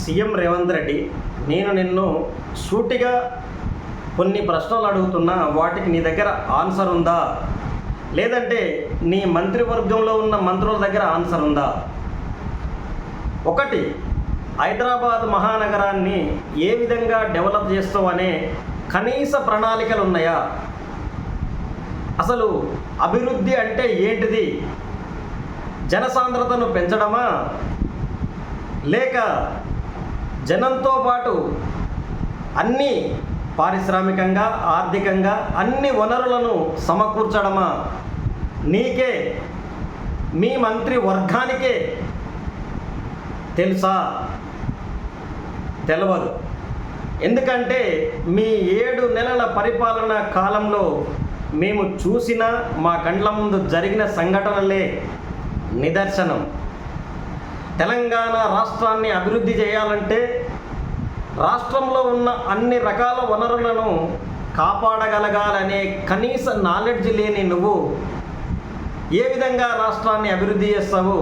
CM Revanth Reddy నేను నిన్ను సూటిగా కొన్ని ప్రశ్నలు అడుగుతున్నా వాటికి నీ దగ్గర ఆన్సర్ ఉందా? లేదంటే నీ మంత్రివర్గంలో ఉన్న మంత్రుల దగ్గర ఆన్సర్ ఉందా? ఒకటి హైదరాబాద్ మహానగరాన్ని ఏ విధంగా డెవలప్ చేస్తావనే కనీస ప్రణాళికలు ఉన్నాయా? అసలు అభివృద్ధి అంటే ఏంటిది? జనసాంద్రతను పెంచడమా? లేక జనంతో పాటు అన్ని పారిశ్రామికంగా ఆర్థికంగా అన్ని వనరులను సమకూర్చడమా నీకే మీ మంత్రి వర్గానికే తెలుసా? తెలవదు. ఎందుకంటే మీ ఏడు నెలల పరిపాలన కాలంలో మేము చూసిన మా కండ్ల ముందు జరిగిన సంఘటనలే నిదర్శనం. తెలంగాణ రాష్ట్రాన్ని అభివృద్ధి చేయాలంటే రాష్ట్రంలో ఉన్న అన్ని రకాల వనరులను కాపాడగలగాలనే కనీస నాలెడ్జ్ లేని నువ్వు ఏ విధంగా రాష్ట్రాన్ని అభివృద్ధి చేస్తావు?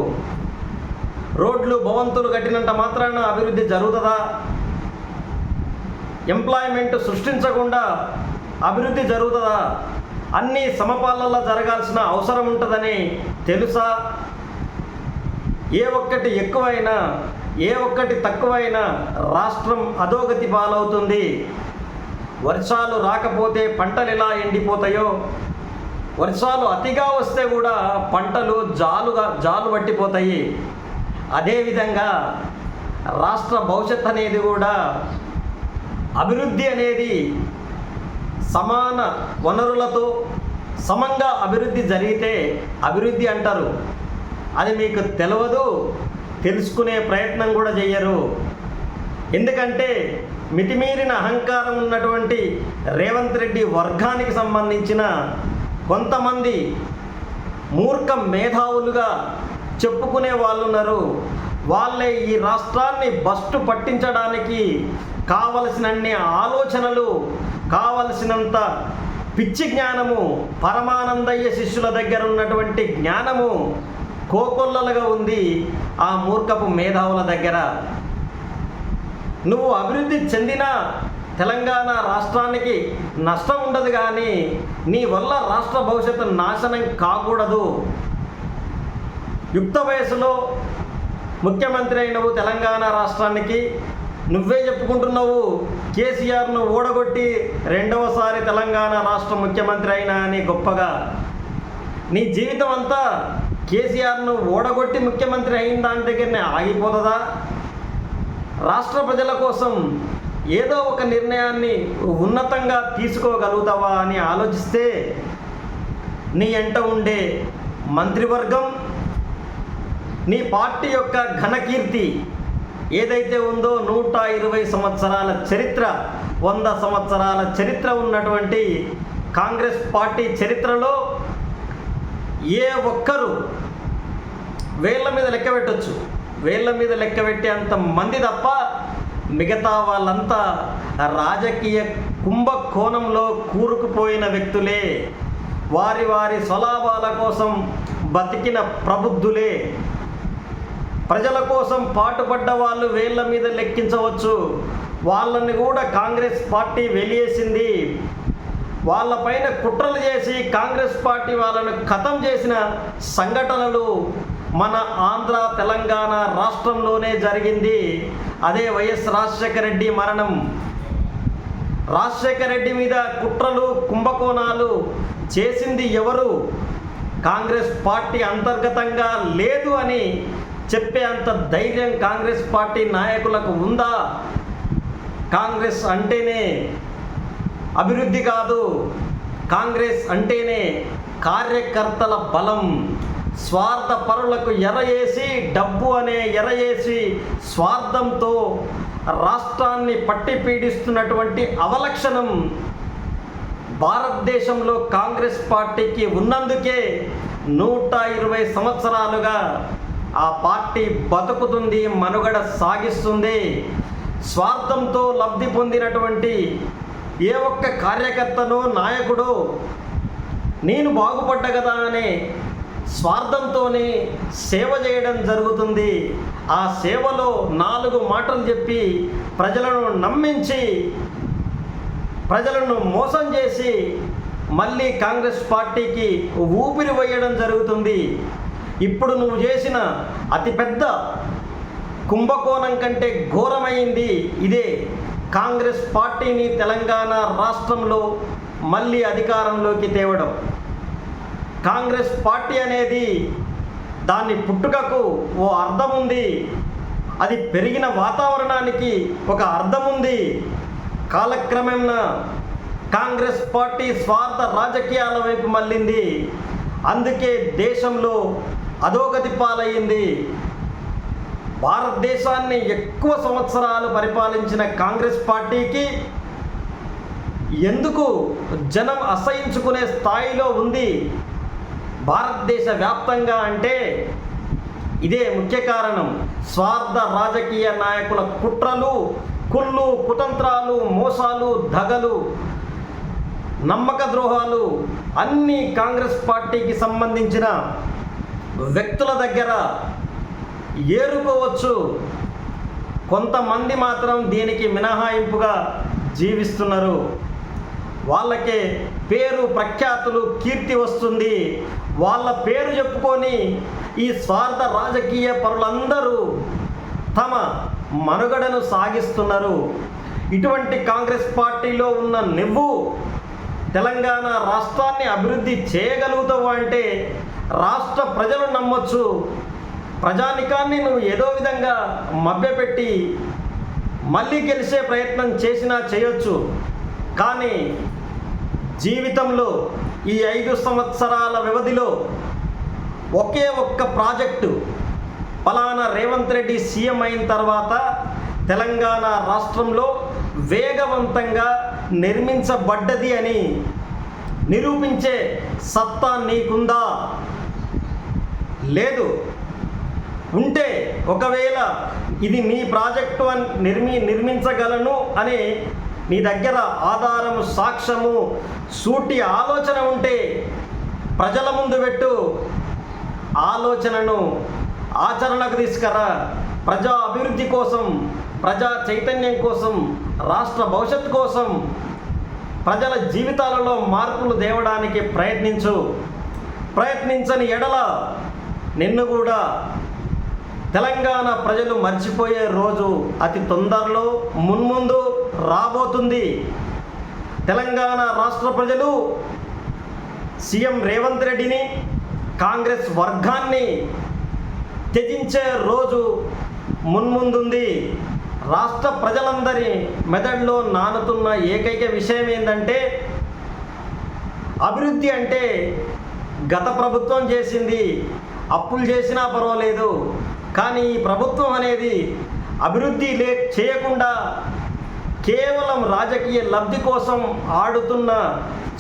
రోడ్లు భవంతులు కట్టినంత మాత్రాన అభివృద్ధి జరుగుతుందా? ఎంప్లాయ్మెంట్ సృష్టించకుండా అభివృద్ధి జరుగుతుందా? అన్నీ సమపాలల్లో జరగాల్సిన అవసరం ఉంటుందని తెలుసా? ఏ ఒక్కటి ఎక్కువైనా ఏ ఒక్కటి తక్కువైనా రాష్ట్రం అధోగతి పాలవుతుంది. వర్షాలు రాకపోతే పంటలు ఎలా ఎండిపోతాయో వర్షాలు అతిగా వస్తే కూడా పంటలు జాలుగా జాలు పట్టిపోతాయి. అదేవిధంగా రాష్ట్ర భవిష్యత్ అనేది కూడా అభివృద్ధి అనేది సమాన వనరులతో సమంగా అభివృద్ధి జరిగితే అభివృద్ధి అంటారు. అది మీకు తెలియదు తెలుసుకునే ప్రయత్నం కూడా చెయ్యరు. ఎందుకంటే మితిమీరిన అహంకారం ఉన్నటువంటి రేవంత్ రెడ్డి వర్గానికి సంబంధించిన కొంతమంది మూర్ఖ మేధావులుగా చెప్పుకునే వాళ్ళు ఉన్నారు. వాళ్ళే ఈ రాష్ట్రాన్ని బస్టు పట్టించడానికి కావలసినన్ని ఆలోచనలు కావలసినంత పిచ్చి జ్ఞానము పరమానందయ్య శిష్యుల దగ్గర ఉన్నటువంటి జ్ఞానము కోకొల్లలుగా ఉంది ఆ మూర్ఖపు మేధావుల దగ్గర. నువ్వు అభివృద్ధి చెందిన తెలంగాణ రాష్ట్రానికి నష్టం ఉండదు కానీ నీ వల్ల రాష్ట్ర భవిష్యత్తు నాశనం కాకూడదు. యుక్త వయసులో ముఖ్యమంత్రి అయినవు తెలంగాణ రాష్ట్రానికి. నువ్వే చెప్పుకుంటున్నావు కేసీఆర్ను ఓడగొట్టి రెండవసారి తెలంగాణ రాష్ట్ర ముఖ్యమంత్రి అయినా అని గొప్పగా. నీ జీవితం అంతా కేసీఆర్ను ఓడగొట్టి ముఖ్యమంత్రి అయిన దాని దగ్గరనే ఆగిపోతుందా? రాష్ట్ర ప్రజల కోసం ఏదో ఒక నిర్ణయాన్ని ఉన్నతంగా తీసుకోగలుగుతావా అని ఆలోచిస్తే నీ ఎంట ఉండే మంత్రివర్గం నీ పార్టీ యొక్క ఘనకీర్తి ఏదైతే ఉందో నూట ఇరవై సంవత్సరాల చరిత్ర వంద సంవత్సరాల చరిత్ర ఉన్నటువంటి కాంగ్రెస్ పార్టీ చరిత్రలో ఏ ఒక్కరు వేళ్ళ మీద లెక్క పెట్టచ్చు. వేళ్ళ మీద లెక్క పెట్టే అంత మంది తప్ప మిగతా వాళ్ళంతా రాజకీయ కుంభకోణంలో కూరుకుపోయిన వ్యక్తులే. వారి వారి స్వలాభాల కోసం బతికిన ప్రబుద్ధులే. ప్రజల కోసం పాటుపడ్డ వాళ్ళు వేళ్ళ మీద లెక్కించవచ్చు. వాళ్ళని కూడా కాంగ్రెస్ పార్టీ వెలియేసింది. వాళ్ళపైన కుట్రలు చేసి కాంగ్రెస్ పార్టీ వాళ్ళను ఖతం చేసిన సంఘటనలు మన ఆంధ్ర తెలంగాణ రాష్ట్రంలోనే జరిగింది. అదే వైఎస్ రాజశేఖర రెడ్డి మరణం. రాజశేఖర రెడ్డి మీద కుట్రలు కుంభకోణాలు చేసింది ఎవరు? కాంగ్రెస్ పార్టీ అంతర్గతంగా లేదు అని చెప్పే అంత ధైర్యం కాంగ్రెస్ పార్టీ నాయకులకు ఉందా? కాంగ్రెస్ అంటేనే అభివృద్ధి కాదు. కాంగ్రెస్ అంటేనే కార్యకర్తల బలం. స్వార్థ పరులకు ఎరయేసి డబ్బు అనే ఎరయేసి స్వార్థంతో రాష్ట్రాన్ని పట్టి పీడిస్తున్నటువంటి అవలక్షణం భారతదేశంలో కాంగ్రెస్ పార్టీకి ఉన్నందుకే నూట ఇరవై సంవత్సరాలుగా ఆ పార్టీ బతుకుతుంది మనుగడ సాగిస్తుంది. స్వార్థంతో లబ్ధి పొందినటువంటి ఏ ఒక్క కార్యకర్తను నాయకుడు నేను బాగుపడ్డ కదా అనే స్వార్థంతోనే సేవ చేయడం జరుగుతుంది. ఆ సేవలో నాలుగు మాటలు చెప్పి ప్రజలను నమ్మించి ప్రజలను మోసం చేసి మళ్ళీ కాంగ్రెస్ పార్టీకి ఊపిరి వేయడం జరుగుతుంది. ఇప్పుడు నువ్వు చేసిన అతిపెద్ద కుంభకోణం కంటే ఘోరమైంది ఇదే. కాంగ్రెస్ పార్టీని తెలంగాణ రాష్ట్రంలో మళ్ళీ అధికారంలోకి తేవడం. కాంగ్రెస్ పార్టీ అనేది దాని పుట్టుకకు ఓ అర్థం ఉంది. అది పెరిగిన వాతావరణానికి ఒక అర్థం ఉంది. కాలక్రమేణా కాంగ్రెస్ పార్టీ స్వార్థ రాజకీయాల వైపు మళ్ళింది. అందుకే దేశంలో అధోగతి పాలయ్యింది భారతదేశాన్ని ఎక్కువ సంవత్సరాలు పరిపాలించిన కాంగ్రెస్ పార్టీకి ఎందుకు జనం అసహించుకునే స్థాయిలో ఉంది భారతదేశ వ్యాప్తంగా అంటే ఇదే ముఖ్య కారణం. స్వార్థ రాజకీయ నాయకుల కుట్రలు కుళ్ళు కుతంత్రాలు మోసాలు దగలు నమ్మక ద్రోహాలు అన్నీ కాంగ్రెస్ పార్టీకి సంబంధించిన వ్యక్తుల దగ్గర ఏరుకోవచ్చు. కొంతమంది మాత్రం దీనికి మినహాయింపుగా జీవిస్తున్నారు. వాళ్ళకే పేరు ప్రఖ్యాతులు కీర్తి వస్తుంది. వాళ్ళ పేరు చెప్పుకొని ఈ స్వార్థ రాజకీయ పరులందరూ తమ మనుగడను సాగిస్తున్నారు. ఇటువంటి కాంగ్రెస్ పార్టీలో ఉన్న నువ్వు తెలంగాణ రాష్ట్రాన్ని అభివృద్ధి చేయగలుగుతావు అంటే రాష్ట్ర ప్రజలు నమ్మొచ్చు. ప్రజానికాన్ని నువ్వు ఏదో విధంగా మభ్యపెట్టి మళ్ళీ గెలిచే ప్రయత్నం చేసినా చేయొచ్చు. కానీ జీవితంలో ఈ ఐదు సంవత్సరాల వ్యవధిలో ఒకే ఒక్క ప్రాజెక్టు పలానా రేవంత్ రెడ్డి సీఎం అయిన తర్వాత తెలంగాణ రాష్ట్రంలో వేగవంతంగా నిర్మించబడ్డది అని నిరూపించే సత్తా నీకుందా? లేదు. ఉంటే ఒకవేళ ఇది మీ ప్రాజెక్టు అని నిర్మి నిర్మించగలను అని మీ దగ్గర ఆధారము సాక్ష్యము సూటి ఆలోచన ఉంటే ప్రజల ముందు పెట్టు. ఆలోచనను ఆచరణకు తీసుకురా. ప్రజా అభివృద్ధి కోసం ప్రజా చైతన్యం కోసం రాష్ట్ర భవిష్యత్తు కోసం ప్రజల జీవితాలలో మార్పులు తేవడానికి ప్రయత్నించు. ప్రయత్నించని ఎడల నిన్ను కూడా తెలంగాణ ప్రజలు మర్చిపోయే రోజు అతి తొందరలో మున్ముందు రాబోతుంది. తెలంగాణ రాష్ట్ర ప్రజలు సీఎం రేవంత్ రెడ్డిని కాంగ్రెస్ వర్గాన్ని త్యజించే రోజు మున్ముందుంది. రాష్ట్ర ప్రజలందరి మెదడులో నానుతున్న ఏకైక విషయం ఏంటంటే అభివృద్ధి అంటే గత ప్రభుత్వం చేసింది. అప్పులు చేసినా పర్వాలేదు. కానీ ఈ ప్రభుత్వం అనేది అభివృద్ధి లే చేయకుండా కేవలం రాజకీయ లబ్ధి కోసం ఆడుతున్న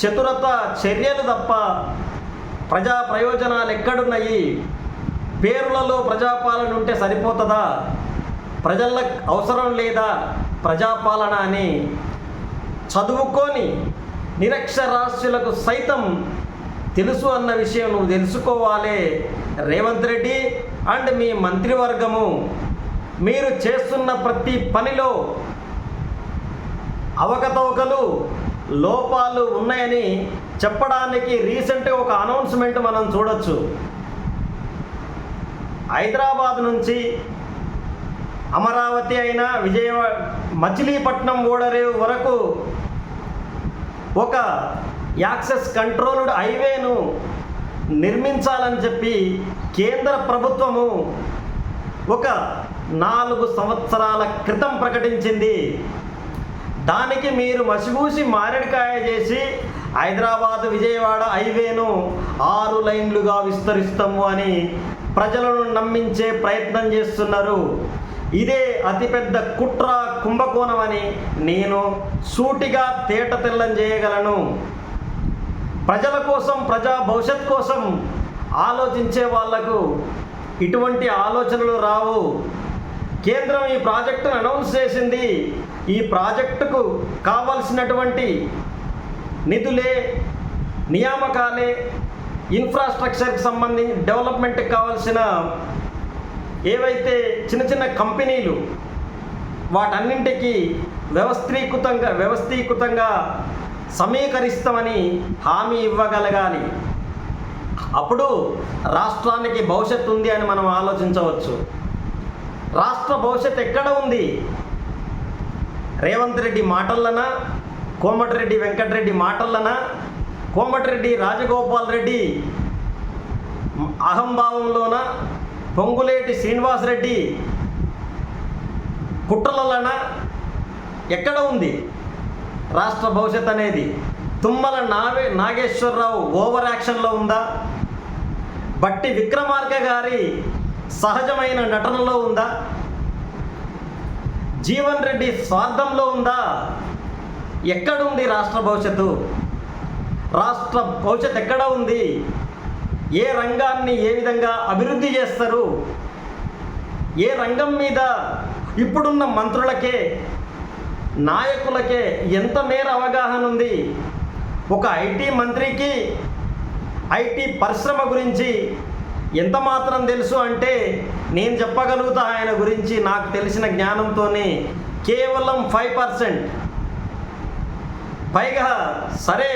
చతురత చర్యలు తప్ప ప్రజా ప్రయోజనాలు ఎక్కడున్నాయి? పేరులలో ప్రజాపాలన ఉంటే సరిపోతుందా? ప్రజలకు అవసరం లేదా ప్రజాపాలన అని చదువుకొని నిరక్షరాస్యులకు సైతం తెలుసు అన్న విషయం నువ్వు తెలుసుకోవాలి. రేవంత్ రెడ్డి అండ్ మీ మంత్రివర్గము మీరు చేస్తున్న ప్రతి పనిలో అవకతవకలు లోపాలు ఉన్నాయని చెప్పడానికి రీసెంట్గా ఒక అనౌన్స్మెంట్ మనం చూడొచ్చు. హైదరాబాద్ నుంచి అమరావతి అయినా విజయవాడ మచిలీపట్నం ఓడరేవు వరకు ఒక యాక్సెస్ కంట్రోల్డ్ హైవేను నిర్మించాలని చెప్పి కేంద్ర ప్రభుత్వము ఒక నాలుగు సంవత్సరాల క్రితం ప్రకటించింది. దానికి మీరు మసిబూసి మారేడుకాయ చేసి హైదరాబాద్ విజయవాడ హైవేను ఆరు లైన్లుగా విస్తరిస్తాము అని ప్రజలను నమ్మించే ప్రయత్నం చేస్తున్నారు. ఇదే అతిపెద్ద కుట్ర కుంభకోణం అని నేను సూటిగా తేట తెల్లం చేయగలను. ప్రజల కోసం ప్రజా భవిష్యత్ కోసం ఆలోచించే వాళ్ళకు ఇటువంటి ఆలోచనలు రావు. కేంద్రం ఈ ప్రాజెక్టును అనౌన్స్ చేసింది. ఈ ప్రాజెక్టుకు కావలసినటువంటి నిధులే నియామకాలే ఇన్ఫ్రాస్ట్రక్చర్కి సంబంధించి డెవలప్మెంట్కి కావాల్సిన ఏవైతే చిన్న చిన్న కంపెనీలు వాటన్నింటికి వ్యవస్థీకృతంగా వ్యవస్థీకృతంగా సమీకరిస్తామని హామీ ఇవ్వగలగాలి. అప్పుడు రాష్ట్రానికి భవిష్యత్తు ఉంది అని మనం ఆలోచించవచ్చు. రాష్ట్ర భవిష్యత్ ఎక్కడ ఉంది? రేవంత్ రెడ్డి మాటల్లనా? కోమటిరెడ్డి వెంకటరెడ్డి మాటల్లనా? కోమటిరెడ్డి రాజగోపాల్ రెడ్డి అహంభావంలోన? పొంగులేటి శ్రీనివాసరెడ్డి కుట్రలన ఎక్కడ ఉంది? రాష్ట్ర భవిష్యత్ అనేది తుమ్మల నావే నాగేశ్వరరావు ఓవర్ యాక్షన్లో ఉందా? బట్టి విక్రమార్క గారి సహజమైన నటనలో ఉందా? జీవన్ రెడ్డి స్వార్థంలో ఉందా? ఎక్కడుంది రాష్ట్ర భవిష్యత్తు? రాష్ట్ర భవిష్యత్ ఎక్కడ ఉంది? ఏ రంగాన్ని ఏ విధంగా అభివృద్ధి చేస్తారు? ఏ రంగం మీద ఇప్పుడున్న మంత్రులకే నాయకులకే ఎంత మేర అవగాహన ఉంది? ఒక ఐటీ మంత్రికి ఐటీ పరిశ్రమ గురించి ఎంత మాత్రం తెలుసు అంటే నేను చెప్పగలుగుతా ఆయన గురించి నాకు తెలిసిన జ్ఞానంతోనే కేవలం ఫైవ్ పర్సెంట్ పైగా సరే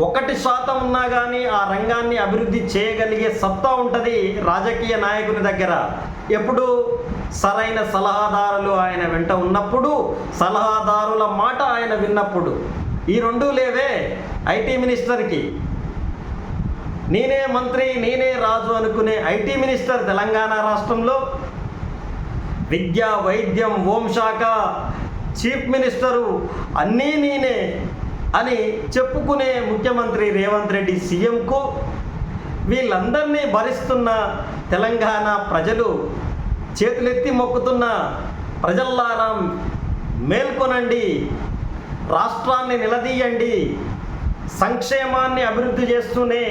ఒకటి శాతం ఉన్నా కానీ ఆ రంగాన్ని అభివృద్ధి చేయగలిగే సత్తా ఉంటుంది రాజకీయ నాయకుని దగ్గర. ఎప్పుడు సరైన సలహాదారులు ఆయన వెంట ఉన్నప్పుడు సలహాదారుల మాట ఆయన విన్నప్పుడు. ఈ రెండు లేవే ఐటీ మినిస్టర్కి. నేనే మంత్రి నేనే రాజు అనుకునే ఐటీ మినిస్టర్ తెలంగాణ రాష్ట్రంలో. విద్య వైద్యం హోంశాఖ చీఫ్ మినిస్టరు అన్నీ నేనే. అని చెప్పుకునే ముఖ్యమంత్రి రేవంత్ రెడ్డి సీఎంకు వీళ్ళందరినీ భరిస్తున్న తెలంగాణ ప్రజలు చేతులెత్తి మొక్కుతున్న ప్రజల్లారా మేల్కొనండి రాష్ట్రాన్ని నిలదీయండి సంక్షేమాన్ని అభివృద్ధి చేస్తూనే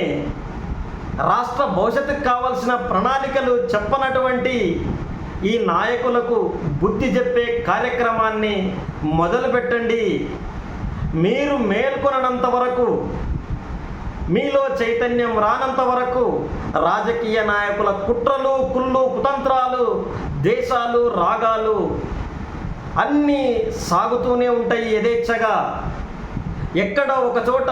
రాష్ట్ర భవిష్యత్తుకు కావలసిన ప్రణాళికలు చెప్పనటువంటి ఈ నాయకులకు బుద్ధి చెప్పే కార్యక్రమాన్ని మొదలుపెట్టండి. మీరు మేల్కొనంత వరకు మీలో చైతన్యం రానంత వరకు రాజకీయ నాయకుల కుట్రలు కుళ్ళు కుతంత్రాలు దేశాలు రాగాలు అన్నీ సాగుతూనే ఉంటాయి యథేచ్ఛగా. ఎక్కడ ఒక చోట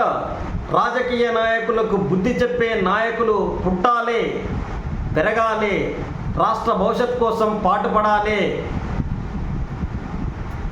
రాజకీయ నాయకులకు బుద్ధి చెప్పే నాయకులు పుట్టాలి పెరగాలి రాష్ట్ర భవిష్యత్ కోసం పాటుపడాలి